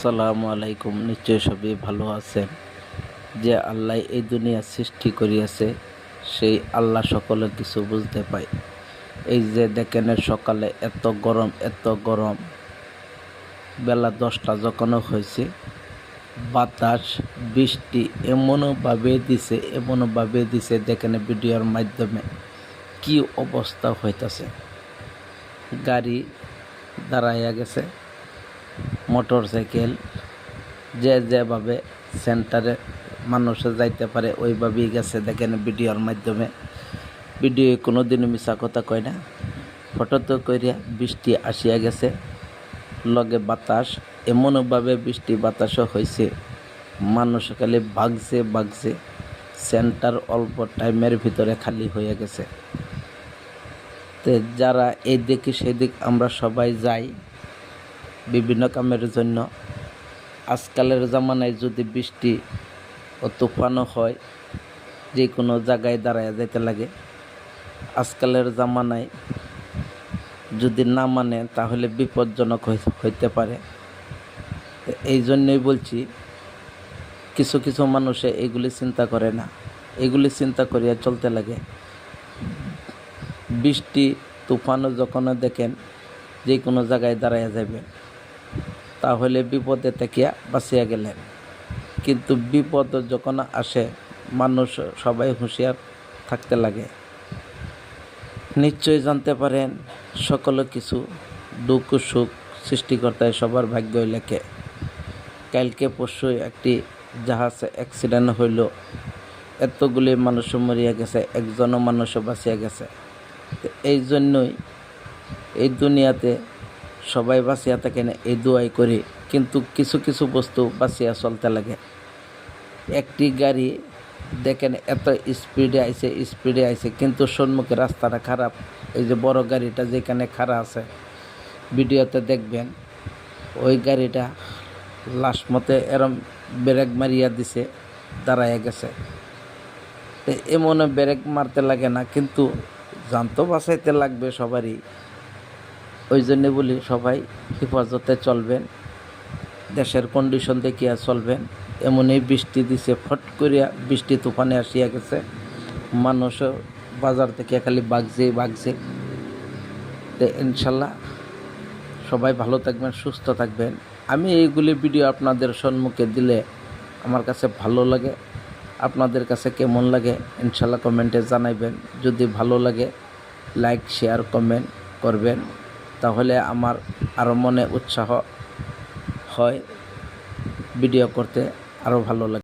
আসসালামু আলাইকুম। নিশ্চয় সবই ভালো আছেন। যে আল্লাহ এই দুনিয়া সৃষ্টি করিয়াছে, সেই আল্লাহ সকলে কিছু বুঝতে পায়। এই যে দেখেন, সকালে এত গরম এত গরম। বেলা দশটা যখন হয়েছে, বাতাস, বৃষ্টি এমনভাবে দিছে এমনভাবে দিছে, দেখেন ভিডিওর মাধ্যমে কি অবস্থা হইতাছে। গাড়ি দাঁড়াইয়া গেছে। মোটর সাইকেল যে যেভাবে সেন্টারে মানুষে যাইতে পারে, ওইভাবেই গেছে। দেখেন ভিডিওর মাধ্যমে। ভিডিও কোনো দিন মিশা কথা কয় না। ফটো তো কইরা বৃষ্টি আসিয়া গেছে। লগে বাতাস, এমনভাবে বৃষ্টি বাতাসও হয়েছে মানুষ খালি ভাগছে ভাগছে। সেন্টার অল্প টাইমের ভিতরে খালি হয়ে গেছে। তো যারা এই দিকে সেদিক আমরা সবাই যাই বিভিন্ন কামের জন্য। আজকালের জামানায় যদি বৃষ্টি ও তুফানও হয় যে কোনো জায়গায় দাঁড়ায় যেতে লাগে। আজকালের জামানায় যদি না মানে তাহলে বিপজ্জনক হইতে পারে। এই জন্যই বলছি, কিছু কিছু মানুষে এগুলি চিন্তা করে না। এগুলি চিন্তা করিয়া চলতে লাগে। বৃষ্টি, তুফানও যখন দেখেন যে কোনো জায়গায় দাঁড়াইয়া যাবে তাহলে বিপদে থেকে বাঁচিয়া গেলেন। কিন্তু বিপদ যখন আসে, মানুষ সবাই হুঁশিয়ার থাকতে লাগে। নিশ্চয়ই জানতে পারেন, সকল কিছু দুঃখ, সুখ সৃষ্টিকর্তায় সবার ভাগ্যই লেখে। কালকে পরশু একটি জাহাজ অ্যাক্সিডেন্ট হইল। এতগুলি মানুষ মরিয়া গেছে, একজনও মানুষও বাঁচিয়া গেছে। এই জন্যই এই দুনিয়াতে সবাই বাঁচিয়া থাকেন এই দোয়াই করি। কিন্তু কিছু কিছু বস্তু বাঁচিয়া চলতে লাগে। একটি গাড়ি, দেখেন এত স্পিডে আইছে স্পিডে আইছে, কিন্তু সম্মুখে রাস্তাটা খারাপ। এই যে বড় গাড়িটা যেখানে খারাপ আছে, ভিডিওতে দেখবেন, ওই গাড়িটা লাস্ট মতে এরম ব্রেক মারিয়া দিছে, দাঁড়াইয়া গেছে। এমনে ব্রেক মারতে লাগে না, কিন্তু জানতো বাঁচাইতে লাগবে সবারই। ওই জন্য বলি সবাই হেফাজতে চলবেন, দেশের কন্ডিশন দেখিয়া চলবেন। এমনই বৃষ্টি দিছে, ফট করিয়া বৃষ্টি তুফানে আসিয়া গেছে। মানুষও বাজার থেকে খালি বাগছে বাগছে। তো ইনশাল্লাহ সবাই ভালো থাকবেন, সুস্থ থাকবেন। আমি এইগুলি ভিডিও আপনাদের সম্মুখে দিলে আমার কাছে ভালো লাগে, আপনাদের কাছে কেমন লাগে ইনশাল্লাহ কমেন্টে জানাইবেন। যদি ভালো লাগে, লাইক, শেয়ার, কমেন্ট করবেন। তাহলে আমার আরও মনে উৎসাহ হয় ভিডিও করতে আরও ভালো লাগে।